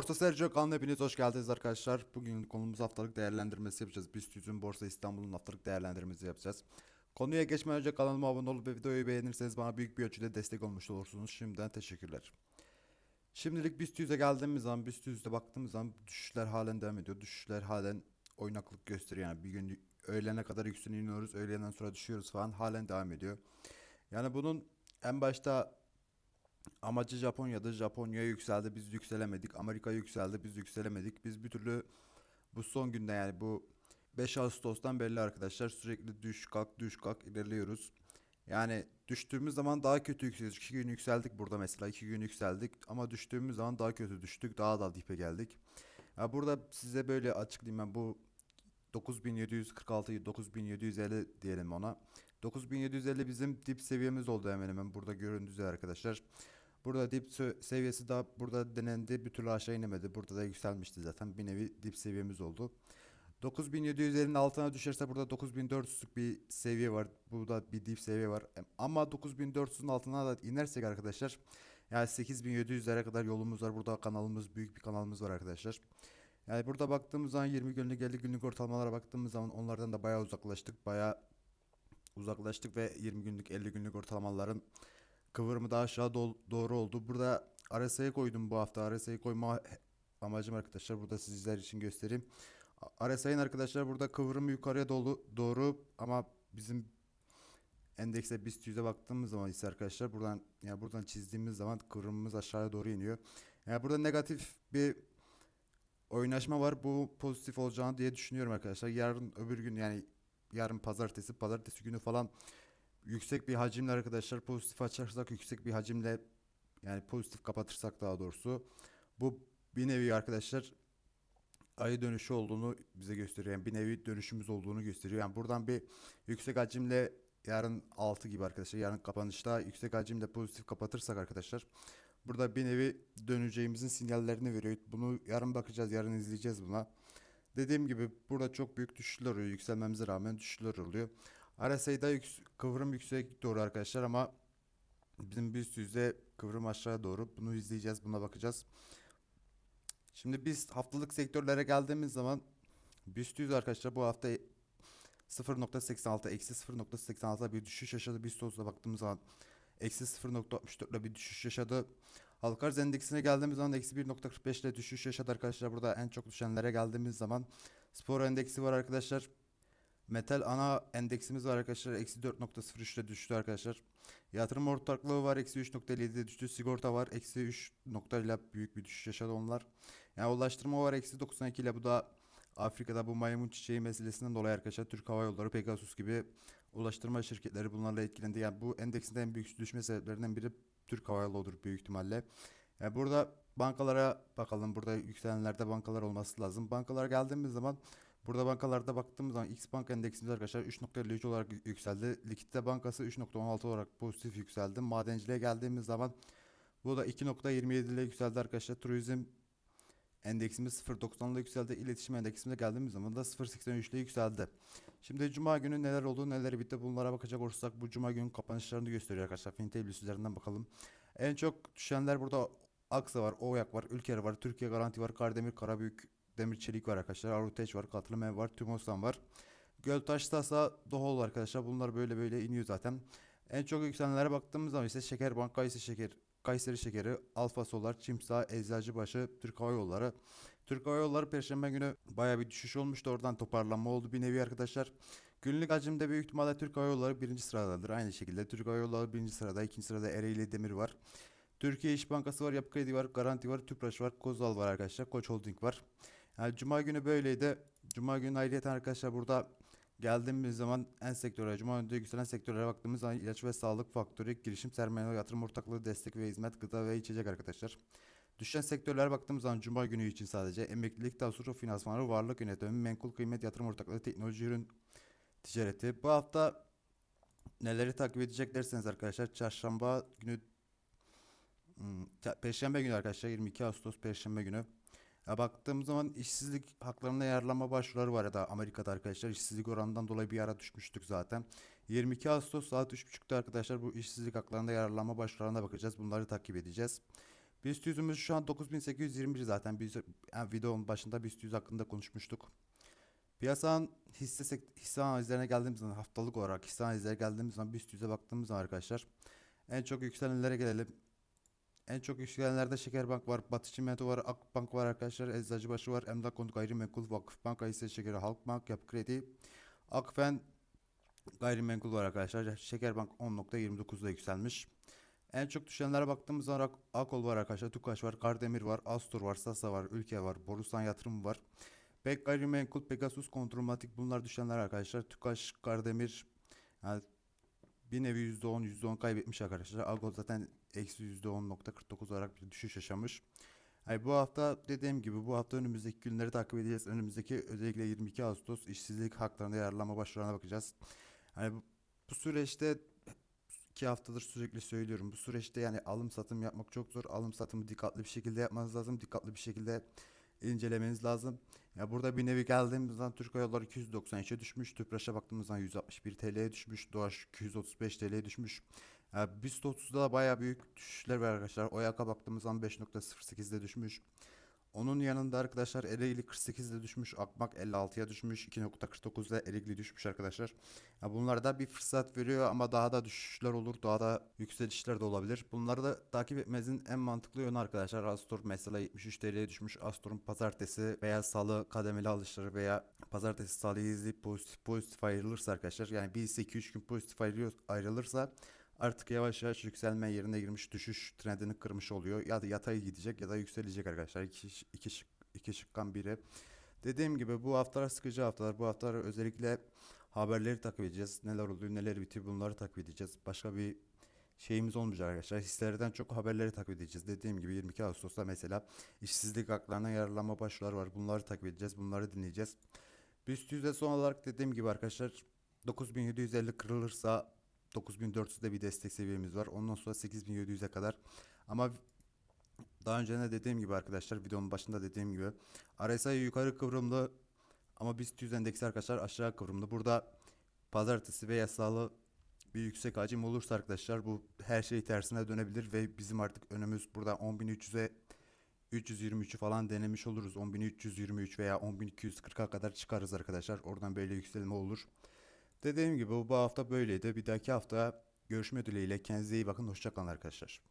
Borsa Sergio kanalına hepiniz hoş geldiniz arkadaşlar. Bugün konumuz haftalık değerlendirmesi yapacağız. BIST 100'ün Borsa İstanbul'un haftalık değerlendirmesi yapacağız. Konuya geçmeden önce kanalıma abone olup ve videoyu beğenirseniz bana büyük bir ölçüde destek olmuş olursunuz. Şimdiden teşekkürler. Şimdilik BIST 100'e geldiğimiz zaman BIST 100'de baktığımız zaman düşüşler halen devam ediyor. Düşüşler halen oynaklık gösteriyor. Yani bir gün öğlene kadar yükseliyoruz, öğleden sonra düşüyoruz falan halen devam ediyor. Yani bunun en başta Amacı Japonya'da Japonya yükseldi biz yükselemedik. Amerika yükseldi biz yükselemedik. Biz bir türlü bu son günde yani bu 5 Ağustos'tan belli arkadaşlar sürekli düş kalk düş kalk ilerliyoruz. Yani düştüğümüz zaman daha kötü yükseliyoruz. 2 gün yükseldik burada mesela 2 gün yükseldik ama düştüğümüz zaman daha kötü düştük. Daha da dipe geldik. Ya burada size böyle açıklayayım ben bu 9746 9750 diyelim ona. 9750 bizim dip seviyemiz oldu hemen hemen burada göründüğü üzere arkadaşlar. Burada dip seviyesi daha burada denendi bir türlü aşağı inemedi. Burada da yükselmişti zaten bir nevi dip seviyemiz oldu. 9750'nin altına düşerse burada 9400'lük bir seviye var. Burada bir dip seviye var. Ama 9400'ün altına da inersek arkadaşlar yani 8700'lere kadar yolumuz var. Burada kanalımız büyük bir kanalımız var arkadaşlar. Yani burada baktığımız zaman 20 günlük 50 günlük ortalamalara baktığımız zaman onlardan da bayağı uzaklaştık. Bayağı uzaklaştık ve 20 günlük 50 günlük ortalamaların kıvrımı daha aşağı dol- doğru oldu. Burada RSI'ye koydum bu hafta. RSI'yi koyma amacım arkadaşlar burada sizler için göstereyim. RSI'nin arkadaşlar burada kıvrımı yukarıya dolu doğru ama bizim endekse BIST 100'e baktığımız zaman ise arkadaşlar buradan yani buradan çizdiğimiz zaman kıvrımımız aşağıya doğru iniyor. Yani burada negatif bir oynaşma var. Bu pozitif olacağını diye düşünüyorum arkadaşlar. Yarın öbür gün yani yarın pazartesi pazartesi günü falan yüksek bir hacimle arkadaşlar pozitif açarsak yüksek bir hacimle yani pozitif kapatırsak daha doğrusu bu bir nevi arkadaşlar ayı dönüşü olduğunu bize gösteriyor. Yani bir nevi dönüşümüz olduğunu gösteriyor. Yani buradan bir yüksek hacimle yarın 6 gibi arkadaşlar yarın kapanışta yüksek hacimle pozitif kapatırsak arkadaşlar burada bir nevi döneceğimizin sinyallerini veriyor. Bunu yarın bakacağız, yarın izleyeceğiz buna. Dediğim gibi burada çok büyük düşüşler oluyor. Yükselmemize rağmen düşüşler oluyor. RSI'da yüks- kıvrım yüksek doğru arkadaşlar ama bizim BIST yüzde kıvrım aşağı doğru. Bunu izleyeceğiz, buna bakacağız. Şimdi biz haftalık sektörlere geldiğimiz zaman BIST 100 arkadaşlar bu hafta 0.86 eksi 0.86 bir düşüş yaşadı. BIST 30'a baktığımız zaman eksi 0.64 ile bir düşüş yaşadı. Halka arz endeksine geldiğimiz zaman eksi 1.45 ile düşüş yaşadı arkadaşlar. Burada en çok düşenlere geldiğimiz zaman spor endeksi var arkadaşlar. Metal ana endeksimiz var arkadaşlar. Eksi 4.03 ile düştü arkadaşlar. Yatırım ortaklığı var. Eksi 3.57'de düştü. Sigorta var. Eksi 3 noktayla büyük bir düşüş yaşadı onlar. Yani ulaştırma var. Eksi 92 ile bu da Afrika'da bu maymun çiçeği meselesinden dolayı arkadaşlar Türk Hava Yolları, Pegasus gibi ulaştırma şirketleri bunlarla etkilendi. Yani bu endeksin en büyük düşme sebeplerinden biri Türk Hava Yolları büyük ihtimalle. Yani burada bankalara bakalım. Burada yükselenlerde bankalar olması lazım. Bankalara geldiğimiz zaman burada bankalarda baktığımız zaman X Bank endeksimiz arkadaşlar 3.53 olarak yü- yükseldi. Likidite Bankası 3.16 olarak pozitif yükseldi. Madenciliğe geldiğimiz zaman bu da 2.27 ile yükseldi arkadaşlar. Turizm endeksimiz 0.90 ile yükseldi. İletişim endeksimize geldiğimiz zaman da 0.83 ile yükseldi. Şimdi cuma günü neler oldu neler bitti bunlara bakacak olursak bu cuma günü kapanışlarını gösteriyor arkadaşlar. Fintables üzerinden bakalım. En çok düşenler burada Aksa var, Oyak var, Ülker var, Türkiye Garanti var, Kardemir, Karabük, Demir Çelik var arkadaşlar. Aruteş var, Katılım var, Tümoslan var. Göltaş Tasa, Dohol arkadaşlar. Bunlar böyle böyle iniyor zaten. En çok yükselenlere baktığımız zaman ise Şekerbank, Kayısı Şeker, Kayseri Şekeri, Alfa Solar, Çimsa, Eczacıbaşı, Türk Hava Yolları. Türk Hava Yolları Perşembe günü baya bir düşüş olmuştu. Oradan toparlanma oldu bir nevi arkadaşlar. Günlük hacimde büyük ihtimalle Türk Hava Yolları birinci sıradadır. Aynı şekilde Türk Hava Yolları birinci sırada, ikinci sırada Ereğli Demir var. Türkiye İş Bankası var, Yapı Kredi var, Garanti var, Tüpraş var, Kozal var arkadaşlar, Koç Holding var. Yani Cuma günü böyleydi. Cuma günü ayrıyeten arkadaşlar burada geldiğimiz zaman en sektöre, Cuma günü yükselen sektörlere baktığımız zaman ilaç ve sağlık faktörü, girişim sermaye yatırım ortaklığı, destek ve hizmet, gıda ve içecek arkadaşlar. Düşen sektörlere baktığımız zaman Cuma günü için sadece emeklilik, tasarruf finansmanı, varlık yönetimi, menkul kıymet, yatırım ortaklığı, teknoloji ürün ticareti. Bu hafta neleri takip edecek derseniz arkadaşlar çarşamba günü Hmm, Perşembe günü arkadaşlar 22 Ağustos Perşembe günü. Ya baktığımız zaman işsizlik haklarında yararlanma başvuruları var ya da Amerika'da arkadaşlar işsizlik oranından dolayı bir ara düşmüştük zaten. 22 Ağustos saat 3.30'da arkadaşlar bu işsizlik haklarında yararlanma başvurularına bakacağız. Bunları takip edeceğiz. BIST 100'ümüz şu an 9821 zaten. Biz yani videonun başında BIST 100 hakkında konuşmuştuk. Piyasanın hisse, hisse analizlerine geldiğimiz zaman haftalık olarak hisse analizlerine geldiğimiz zaman BIST 100'e baktığımız zaman arkadaşlar en çok yükselenlere gelelim. En çok yükselenlerde Şekerbank var, Batı Çimento var, Akbank var arkadaşlar, Eczacıbaşı var, Emlak Konut Gayrimenkul, Vakıfbank, Hisse Şekeri, Halkbank, Yapı Kredi, Akfen Gayrimenkul var arkadaşlar. Şekerbank 10.29'da yükselmiş. En çok düşenlere baktığımız zaman Ak- Akol var arkadaşlar, Tukaş var, Kardemir var, Astor var, Sasa var, Ülke var, Borusan Yatırım var. Pek Gayrimenkul, Pegasus, Kontrolmatik bunlar düşenler arkadaşlar. Tukaş, Kardemir yani bir nevi %10, %10 kaybetmiş arkadaşlar. Algol zaten eksi %10.49 olarak bir düşüş yaşamış. Yani bu hafta dediğim gibi bu hafta önümüzdeki günleri takip edeceğiz. Önümüzdeki özellikle 22 Ağustos işsizlik haklarında yararlanma başvurularına bakacağız. Hani bu, bu süreçte iki haftadır sürekli söylüyorum. Bu süreçte yani alım satım yapmak çok zor. Alım satımı dikkatli bir şekilde yapmanız lazım. Dikkatli bir şekilde incelemeniz lazım. Ya burada bir nevi geldiğimiz zaman Türk Hava Yolları 293'e düşmüş. Tüpraş'a baktığımız zaman 161 TL'ye düşmüş. Doğaç 235 TL'ye düşmüş. Ya BIST 30'da da bayağı büyük düşüşler var arkadaşlar. OYAK'a baktığımız zaman 5.08'de düşmüş. Onun yanında arkadaşlar Ereğli 48'de düşmüş. Akmak 56'ya düşmüş. 2.49'da Ereğli düşmüş arkadaşlar. Ya bunlar da bir fırsat veriyor ama daha da düşüşler olur. Daha da yükselişler de olabilir. Bunları da takip etmenizin en mantıklı yönü arkadaşlar. Astor mesela 73 TL'ye düşmüş. Astor'un pazartesi veya salı kademeli alışları veya pazartesi salıyı izleyip pozitif pozitif ayrılırsa arkadaşlar. Yani bir ise 2-3 gün pozitif ayrılırsa artık yavaş yavaş yükselme yerine girmiş düşüş trendini kırmış oluyor. Ya da yatay gidecek ya da yükselecek arkadaşlar. İki, iki, şık, iki şıkkan biri. Dediğim gibi bu haftalar sıkıcı haftalar. Bu haftalar özellikle haberleri takip edeceğiz. Neler oluyor, neler bitiyor bunları takip edeceğiz. Başka bir şeyimiz olmayacak arkadaşlar. Hisselerden çok haberleri takip edeceğiz. Dediğim gibi 22 Ağustos'ta mesela işsizlik haklarına yararlanma başvuruları var. Bunları takip edeceğiz. Bunları dinleyeceğiz. BIST son olarak dediğim gibi arkadaşlar 9750 kırılırsa 9400'de bir destek seviyemiz var. Ondan sonra 8700'e kadar. Ama daha önce de dediğim gibi arkadaşlar videonun başında dediğim gibi RSI yukarı kıvrımlı ama BIST 100 endeksi arkadaşlar aşağı kıvrımlı. Burada pazartesi veya salı bir yüksek hacim olursa arkadaşlar bu her şey tersine dönebilir ve bizim artık önümüz burada 10.300'e 323'ü falan denemiş oluruz. 10.323 veya 10.240'a kadar çıkarız arkadaşlar. Oradan böyle yükselme olur. Dediğim gibi bu hafta böyleydi. Bir dahaki hafta görüşme dileğiyle. Kendinize iyi bakın. Hoşçakalın arkadaşlar.